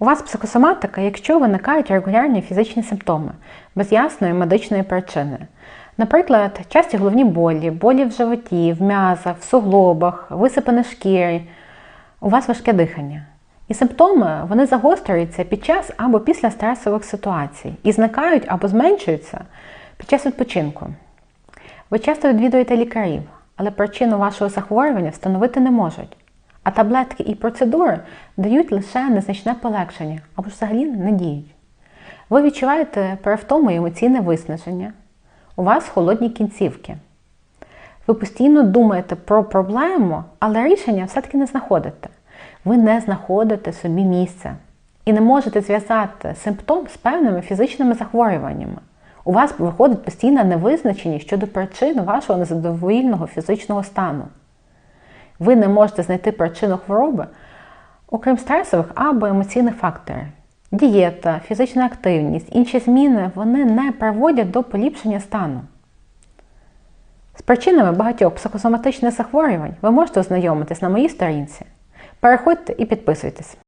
У вас психосоматика, якщо виникають регулярні фізичні симптоми без ясної медичної причини. Наприклад, часті головні болі, болі в животі, в м'язах, в суглобах, висипане шкіри, у вас важке дихання. І симптоми вони загострюються під час або після стресових ситуацій і зникають або зменшуються під час відпочинку. Ви часто відвідуєте лікарів, але причину вашого захворювання встановити не можуть. А таблетки і процедури дають лише незначне полегшення або взагалі не діють. Ви відчуваєте перевтому і емоційне виснаження. У вас холодні кінцівки. Ви постійно думаєте про проблему, але рішення все-таки не знаходите. Ви не знаходите собі місця і не можете зв'язати симптом з певними фізичними захворюваннями. У вас виходить постійна невизначеність щодо причин вашого незадовільного фізичного стану. Ви не можете знайти причину хвороби, окрім стресових або емоційних факторів. Дієта, фізична активність, інші зміни вони не приводять до поліпшення стану. З причинами багатьох психосоматичних захворювань ви можете ознайомитись на моїй сторінці. Переходьте і підписуйтесь.